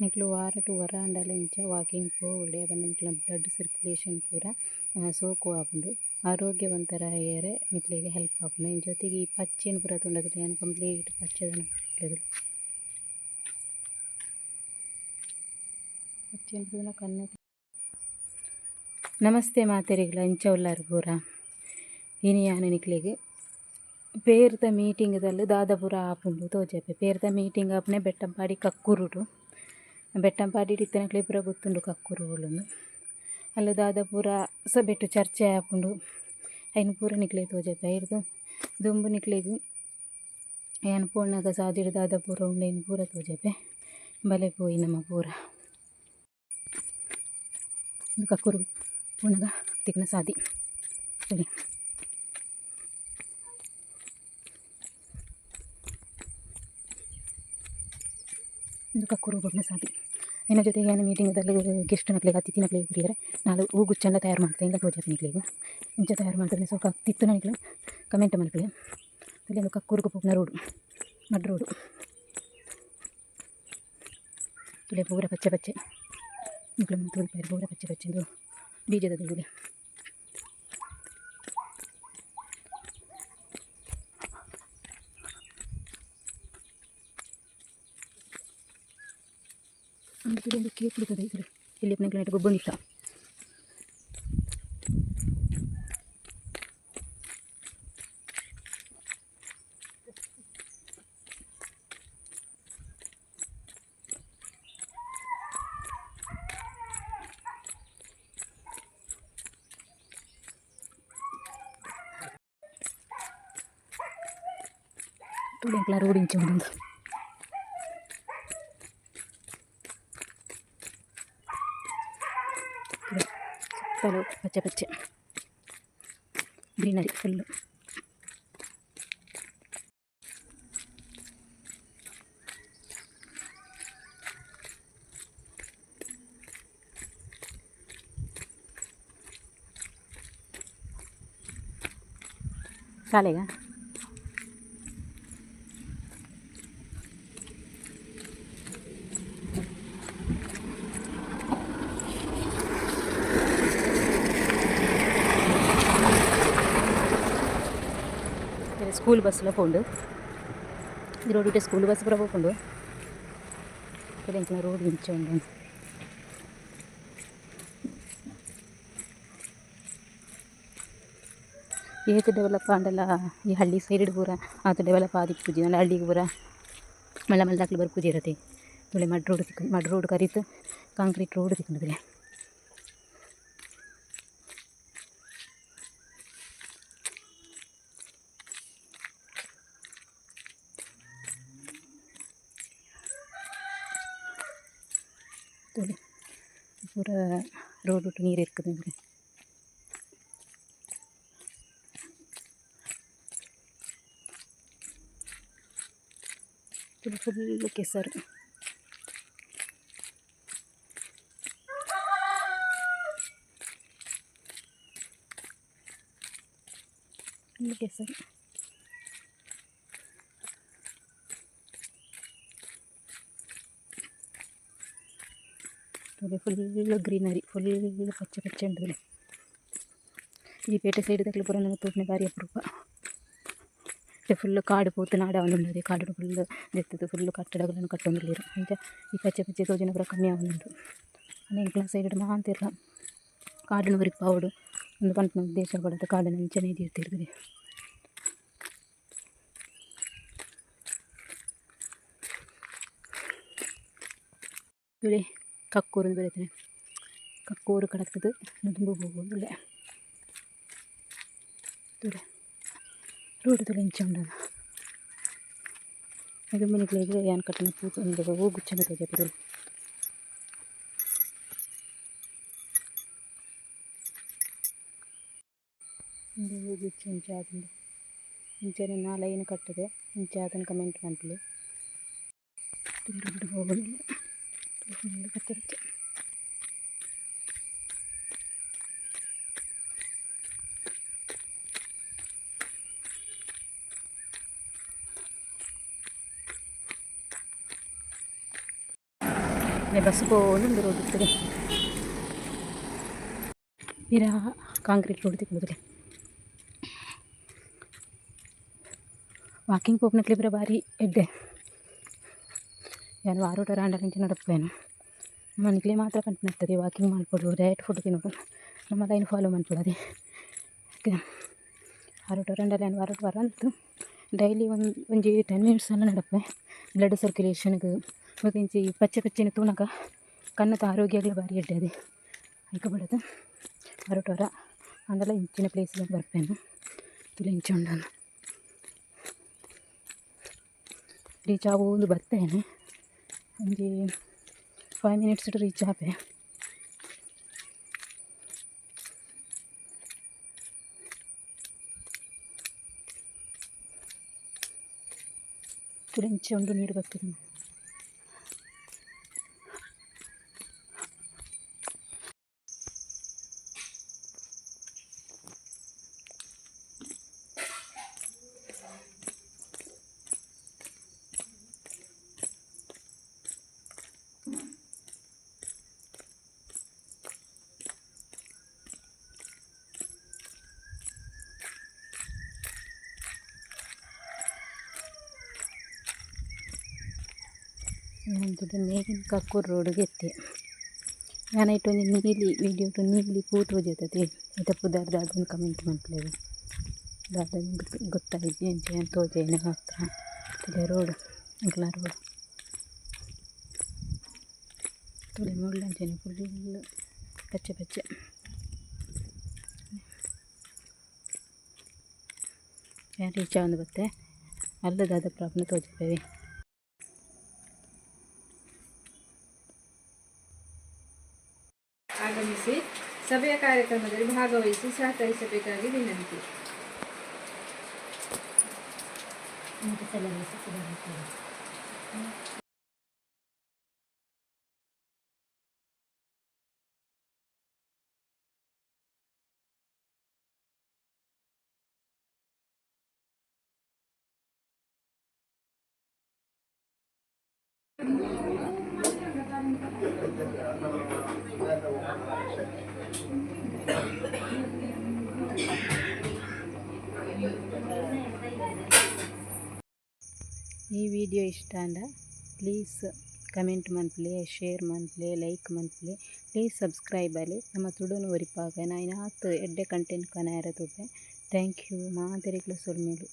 ನಿಕ್ಲು ವಾರ ಟು ಇಂಚ ವಾಕಿಂಗ್ ಪೋವೊಡು ಯಾಪಂಡ ನಿಕ್ಲ ಬ್ಲಡ್ ಸರ್ಕ್ಯುಲೇಷನ್ ಪೂರ ಸೋಕು ಆಪುಂಡು ಆರೋಗ್ಯವಂತರ ಏರೆ ನಿಕ್ಲೆಗ್ ಹೆಲ್ಪ್ ಆಪುಂಡು ಅಂಚ ಜೊತೆಗೆ ಈ ಪಚ್ಚೆನ್ ಪೂರ ತೂಂಡದಲ ಯಾನ್ ಕಂಪ್ಲೀಟ್ ಪಚ್ಚೆದನ ಇಟ್ಲೆಗ್ ಪಚ್ಚೆನ್ ಪೂರ ಕಣ್ಣು ನಮಸ್ತೆ ಮಾತೆರೆಗ್ಲ ಇಂಚ ಉಲ್ಲಾರ್ ಪೂರ. ಇನಿ ಯಾನ್ ನಿಕ್ಲೆಗ್ ಪೇರ್ದ ಮೀಟಿಂಗ್‌ದಲ್ ದಾದ ಪೂರ ಆಪುಂಡು ತೋಜೆಪೆ. ಪೇರ್ದ ಮೀಟಿಂಗ್ ಆಪುನೆ ಬೆಟ್ಟಂಪಾಡಿ ಕಕ್ಕುರುಡು. ಬೆಟ್ಟಂಪಾಡಿಡ್ ಇತ್ತೆನಕ್ಲೆ ಪೂರ ಗೊತ್ತುಂಡು ಕಕ್ಕುರು ಓಲುಂದು ಅಲ್ಲ ದಾದ ಪೂರ ಸಭೆಟ್ ಚರ್ಚೆ ಆಪುಂಡು ಐನ್ ಪೂರ ನಿಕ್ಲೆಗ್ ತೋಜೆಪೆ ಐರ್ದು ದುಂಬು ನಿಕ್ಲೆಗ್ ಯಾನ್ ಪೋಣ್ಣಗ ಸಾದಿಡ್ ದಾದ ಪೂರ ಉಂಡು ಪೂರ ತೋಜೆಪೆ ಬಲೆ ಪೋಯಿ ನಮ ಪೂರ ಕಕ್ಕುರು ಪೋನಗ ತಿಕ್ನ ಸಾದಿ ಇದು ಕಕ್ಕೂರು ಬೊಬ್ಬನ ಸಾಧಿ ಇನ್ನ ಜೊತೆಗೆ ಏನು ಮೀಟಿಂಗ್ದಲ್ಲಿ ಗೆಸ್ಟ್ ನಕ್ಲಿಗೆ, ಅತಿಥಿ ನಕ್ಲಿಗೆ ಕುರಿಯರೆ ನಾಳೆ ಚಂದ ತಯಾರ್ ತಯಾರು ಮಾಡ್ತೀನಿ ಇಂದ ತೋಜಾಪ ನಿಕ್ಲಿಗೆ. ಇಂಚ ತಯಾರು ಮಾಡಿದ್ರೆ ಸ್ವಲ್ಪ ತಿತ್ತು ನನಗೆ ಕಮೆಂಟ್ ಮಲ್ಪಲೆ ಅಲ್ಲಿ ಒಂದು ಕಕ್ಕೂರು ಪೊಪ್ಪನ ರೋಡು. Mud road. ಇಲ್ಲಿ ಪೂರ ಪಚ್ಚೆ ಪಚ್ಚೆ. ಮಕ್ಕಳು ತೋರಿಪಾರು ಪೂರ ಪಚ್ಚೆ ಪಚ್ಚೆದು ಬೀಜದ ದುಡ್ಡು ಒಂದು ಕಡೆ ಒಂದು ಕೇಕ್ ಬಿಡ್ತದೆ ಇದ್ರೆ ಇಲ್ಲಿ ನೈಟ್ ಗೊಬ್ಬನಿಲ್ಲ ತುಳಿಂಕ್ಲ ರೋಡ್ ಇಂಚೆ ఫుల్ పచ్చ పచ్చ గ్రీనరీ ఫుల్ चालेगा സ്കൂൾ ബസ്സിലൊക്കെ ഉണ്ട് ഇതിലോട്ടിട്ട് സ്കൂൾ ബസ് കൂടെ പോക്കുണ്ട് ഇവിടെ എനിക്ക് റോഡ് തിരിച്ചുകൊണ്ടാണ് ಏತು ಡೆವಲಪ್ ಆಂಡಲ್ಲ ಈ ಹಳ್ಳಿ ಸೈಡ್ ಪೂರ ಆತು ಡೆವಲಪ್ ಆದಿಪ್ಪು ಪೂಜೆ ಅಲ್ಲ ಹಳ್ಳಿಗೆ ಪೂರ ಮಲ್ಲ ಮಲ್ಲ ಹಾಕ್ಲಿ ಬರ್ ಪೂಜೆ ಇರತ್ತೆ ತುಳೆ ಮಡ್ ರೋಡ್ ತಿಕ್ಕೊಂಡು ಮಡ್ ರೋಡ್ ಕರೀತು ಕಾಂಕ್ರೀಟ್ ರೋಡ್ ತಿಕ್ಕೊಂಡಿದ್ರೆ ತೊಲೆ ಪೂರ ರೋಡ್ ಬಿಟ್ಟು ನೀರು ಇರ್ತದೆ ಅಂದರೆ ಇದು ಫುಲ್ ಕೆಸರು ಫುಲ್ ಕೆಸರು ನೋಡಿ ಫುಲ್ ಗ್ರೀನರಿ ಫುಲ್ ಪಚ್ಚೆ ಪಚ್ಚೆ ಉಂಟು ಇಲ್ಲಿ ಈ ಪೇಟೆ ಸೈಡ್ ತಕ್ಕಲು ಪೂರ ನನಗೆ ತೋಟನೆ ಭಾರಿ ಅಪರೂಪ ಫುಲ್ ಕಾಡು ಪೋತು ನಾಡ ಅವನುಂಡು ಕಾಡು ಫುಲ್ ದೆತ್ತದು ಫುಲ್ ಕಟ್ಟಡಗಳನ್ನು ಕಟ್ಟೊಂದಿಲ್ಲಿರು ಅಂತ ಈ ಪಚ್ಚೆ ಪಚ್ಚೆ ತೋಜನ ಪೂರ ಕಮ್ಮಿ ಅವನುಂಡು ಎಂಕ್ಲ ಸೈಡ್ ಮಾಂತಿರ್ಲ ಕಾಡಿನ ಬರಿಪ್ಪ ಅವಡು ಒಂದು ಪಂಪನ ಉದ್ದೇಶ ಪಡೋದು ಕಾಡಿನ ಅಂಚನೆ ಇರ್ತಿರ್ತದೆ ಇಲ್ಲಿ ಕಕ್ಕೂರು ಬರೀತಾರೆ ಕಕ್ಕೂರು ಕಡಕ್ತದೆ ನುದುಂಬು ಹೋಗೋದಿಲ್ಲ ತುಳೆ ರೋಡ್ ತುಳೆ ಇಂಚ ಉಂಡದ ಅದು ಮನೆಗಳಿಗೆ ಯಾನ್ ಕಟ್ಟಣ ಪೂತು ಒಂದು ಹೋಗು ಚೆಂದ ತೆಗೆದು ಒಂದು ಹೋಗು ಇಂಚ ಆದಿಂದ ಇಂಚನೆ ನಾ ಲೈನ್ ಕಟ್ಟದೆ ಇಂಚ ಅದನ್ನು ಕಮೆಂಟ್ ಮಾಡ್ಲಿ ತುಂಬ ಹೋಗೋದಿಲ್ಲ ಫುಲ್ ಕಚ್ಚೆ ಕಚ್ಚೆ ಬಸ್ ಪೋಲುಂಡು ರೋಡ್ ಇರ್ತದೆ ಇರ ಕಾಂಕ್ರೀಟ್ ರೋಡ್ ತಿಕ್ಕಿದ್ರೆ ವಾಕಿಂಗ್ ಪೋಪ್ನಕ್ಲಿ ಬರ ಬಾರಿ ಎಡ್ಡೆ ಯಾರು ಆರೋಟ ರಾಂಡಲಿಂಚ ನಡಪೇನು ಮನೆಗೆ ಮಾತ್ರ ಕಂಟಿನ್ಯೂತ್ತದೆ ವಾಕಿಂಗ್ ಮಾಡ್ಬೋದು ಡಯಟ್ ಫುಡ್ ತಿನ್ನೋದು. ನಮ್ಮ ಲೈನ್ ಫಾಲೋ ಮಾಡ್ಕೊಡೋದೆ ಊಟ ರಂಡಲ್ಲಿ ಏನು ಆರೋಟ ವಾರ ಅಂತು ಡೈಲಿ ಒಂದು ಒಂಜಿ ಟೆನ್ ಮಿನಿಟ್ಸ್ ಎಲ್ಲ ನಡಪೆ ಬ್ಲಡ್ ಸರ್ಕ್ಯುಲೇಷನ್ಗೆ ಮತ್ತು ಇಂಚಿ ಪಚ್ಚೆ ಪಚ್ಚೆನ ತೂನಕ ಕಣ್ಣದ ಆರೋಗ್ಯಗಳು ಭಾರಿ ಇಡ್ಡೆ ಅದೇ ಐಕ ಬಿಡೋದು ಆರೋಟ ವಾರ ಅಂದೆಲ್ಲ ಇಂಚಿನ ಪ್ಲೇಸಿಗೆ ಬರ್ಪೇನು ತುಳು ಇಂಚು ರೀಚ್ ಒಂದು ಬರ್ತೇನೆ. ಒಂದು ಫೈವ್ ಮಿನಿಟ್ಸ್ ರೀಚ್ ಆಪೆ ತುರಿಂಚೆ ಉಂಡು ನೀರು ಬರ್ತದೆ ನಂದು ಮೇಲಿನ ಕಕ್ಕೂರು ರೋಡ್ಗೆ ಎತ್ತೆ ನಾನೈಟ್ ಒಂದು ನೀಲಿ ವಿಡಿಯೋ ನೀಲಿ ಪೂತು ಓದಿರ್ತದೆ ಐತ ಪುದಾರ್ದ ಅದನ್ನು ಕಮೆಂಟ್ ಮಾಡ್ಲೇವೆ ದಾದನ ಗೊತ್ತಾಯಿದ್ದೆ ಅಂಚೆ ಅಂತ ತೋಜೇನೆ ಹತ್ರ ತುಲೆ ರೋಡ್ ಅಗ್ಲ ರೋಡ್ ತುಲೆ ಮುಳ್ಳಂಚೆನೆ ಫುಲ್ ಪಚ್ಚೆ ಪಚ್ಚೆ ಯಾರು ರೀಚ್ ಆಗೊಂದು ಬತ್ತೆ ಅಲ್ಲದಾದ ಪ್ರಾಬ್ಲಮ್ ತೋಜಿದ್ದೇವೆ ಸಭೆಯ ಕಾರ್ಯಕ್ರಮದಲ್ಲಿ ಭಾಗವಹಿಸಿ ಸಹಕರಿಸಬೇಕಾಗಿ ವಿನಂತಿ. ಈ ವಿಡಿಯೋ ಇಷ್ಟ ಅಂದ ಪ್ಲೀಸ್ ಕಮೆಂಟ್ ಮಂತ್ಲಿ ಶೇರ್ ಮಂತ್ಲಿ ಲೈಕ್ ಮಂತ್ಲಿ ಪ್ಲೀಸ್ ಸಬ್ಸ್ಕ್ರೈಬ್ ಅಲ್ಲಿ. ನಮ್ಮ ತುಡುನು ಒರಿಪಾಗ ನಾನು ಆತು ಎಡ್ಡೆ ಕಂಟೆಂಟ್ ಕನ ತೂಪೆ ಥ್ಯಾಂಕ್ ಯು ಮಾದರಿಗಳು ಸೊಲ್ಮೇಲು